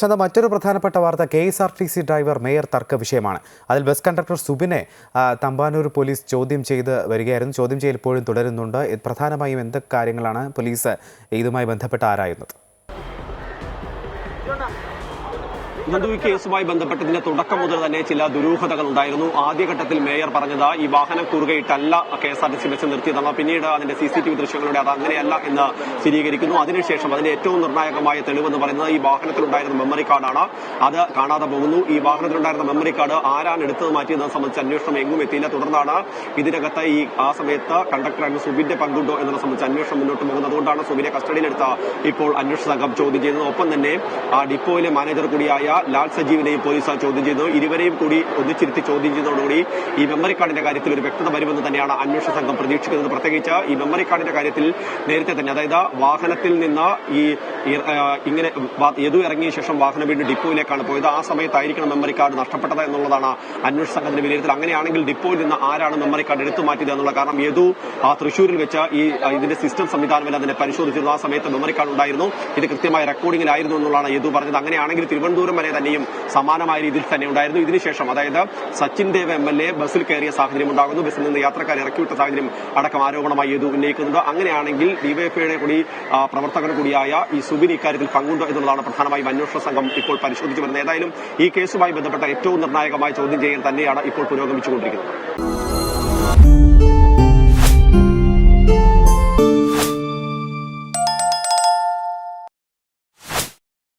ശാന്ത മറ്റൊരു പ്രധാനപ്പെട്ട വാർത്ത K S R T C driver mayor തർക്ക വിഷയമാണ്. അതിൽ ബസ് കണ്ടക്ടർ സുബിനെ തമ്പാനൂർ പോലീസ് ചോദ്യം ചെയ്ത് വരികയായിരുന്നു. ചോദ്യം ചെയ്യൽ ഇപ്പോഴും തുടരുന്നുണ്ട്. പ്രധാനമായും എന്തൊക്കെ കാര്യങ്ങളാണ് പോലീസ് ഇതുമായി ബന്ധപ്പെട്ട് ആരായുന്നത്? ഈ കേസുമായി ബന്ധപ്പെട്ടതിന്റെ തുടക്കം മുതൽ തന്നെ ചില ദുരൂഹതകൾ ഉണ്ടായിരുന്നു. ആദ്യഘട്ടത്തിൽ മേയർ പറഞ്ഞത് ഈ വാഹനം കുറുകയിട്ടല്ല K S R T C bus നിർത്തിയതെന്ന് പിന്നീട് അതിന്റെ സി സി ടി വി അത് അങ്ങനെയല്ല എന്ന് സ്ഥിരീകരിക്കുന്നു. അതിനുശേഷം അതിന്റെ ഏറ്റവും നിർണായകമായ തെളിവെന്ന് പറയുന്നത് ഈ വാഹനത്തിലുണ്ടായിരുന്ന മെമ്മറി കാർഡാണ് അത് കാണാതെ പോകുന്നു. ഈ വാഹനത്തിലുണ്ടായിരുന്ന മെമ്മറി കാർഡ് ആരാണ് എടുത്തത് മാറ്റിയതെന്ന് സംബന്ധിച്ച് അന്വേഷണം എങ്ങും എത്തിയില്ല. തുടർന്നാണ് ഇതിനകത്ത് ഈ ആ സമയത്ത് കണ്ടക്ടറായിരുന്ന സുബിന്റെ പങ്കുണ്ടോ എന്നതിനെ സംബന്ധിച്ച് അന്വേഷണം മുന്നോട്ട് പോകുന്നത്. അതുകൊണ്ടാണ് സുബിനെ കസ്റ്റഡിയിലെടുത്ത ഇപ്പോൾ അന്വേഷണ സംഘം ചോദ്യം ചെയ്യുന്നത്. ഒപ്പം തന്നെ ആ ഡിപ്പോയിലെ മാനേജർ കൂടിയായ ലാൽ സജീവിനെയും പോലീസ് ചോദ്യം ചെയ്തു ഇരുവരെയും കൂടി ഒന്നിച്ചിരുത്തി ചോദ്യം ചെയ്തതോടുകൂടി ഈ മെമ്മറി കാർഡിന്റെ കാര്യത്തിൽ ഒരു വ്യക്തത വരുമെന്ന് തന്നെയാണ് അന്വേഷണ സംഘം പ്രതീക്ഷിക്കുന്നത്. പ്രത്യേകിച്ച് ഈ മെമ്മറി കാർഡിന്റെ കാര്യത്തിൽ നേരത്തെ തന്നെ അതായത് വാഹനത്തിൽ നിന്ന് ഈ ഇങ്ങനെ യതു ഇറങ്ങിയ ശേഷം വാഹനം വീണ്ടും ഡിപ്പോയിലേക്കാണ് പോയത്. ആ സമയത്തായിരിക്കണം മെമ്മറി കാർഡ് നഷ്ടപ്പെട്ടത് എന്നുള്ളതാണ് അന്വേഷണ സംഘത്തിന്റെ വിലയിരുത്തൽ. അങ്ങനെയാണെങ്കിൽ ഡിപ്പോയിൽ നിന്ന് ആരാണ് മെമ്മറി കാർഡ് എടുത്തു മാറ്റിയത് എന്നുള്ള കാരണം യദു ആ തൃശൂരിൽ വെച്ച് ഈ ഇതിന്റെ സിസ്റ്റം സംവിധാനം എല്ലാം അതിനെ പരിശോധിച്ചിരുന്നു. ആ സമയത്ത് മെമ്മറി കാർഡ് ഉണ്ടായിരുന്നു. ഇത് കൃത്യമായ റെക്കോർഡിംഗിലായിരുന്നു എന്നുള്ളതാണ് യദു പറഞ്ഞത്. അങ്ങനെയാണെങ്കിൽ തിരുവനന്തപുരം വരെ തന്നെയും സമാനമായ രീതിയിൽ തന്നെ ഉണ്ടായിരുന്നു. ഇതിനുശേഷം അതായത് Sachin Dev M L A ബസ്സിൽ കയറിയ സാഹചര്യം ഉണ്ടാകുന്നു. ബസ്സിൽ നിന്ന് യാത്രക്കാരെ ഇറക്കിവിട്ട സാഹചര്യം അടക്കം ആരോപണമായി ഇത് ഉന്നയിക്കുന്നുണ്ട്. അങ്ങനെയാണെങ്കിൽ ഡിവൈഎഫ്ഐയുടെ കൂടി പ്രവർത്തകർ കൂടിയായ ഈ സുബിൻ ഇക്കാര്യത്തിൽ പങ്കുണ്ടോ എന്നുള്ളതാണ് പ്രധാനമായും അന്വേഷണ സംഘം ഇപ്പോൾ പരിശോധിച്ചു വരുന്നത്. ഏതായാലും ഈ കേസുമായി ബന്ധപ്പെട്ട ഏറ്റവും നിർണായകമായ ചോദ്യം ചെയ്യൽ തന്നെയാണ് ഇപ്പോൾ പുരോഗമിച്ചുകൊണ്ടിരിക്കുന്നത്.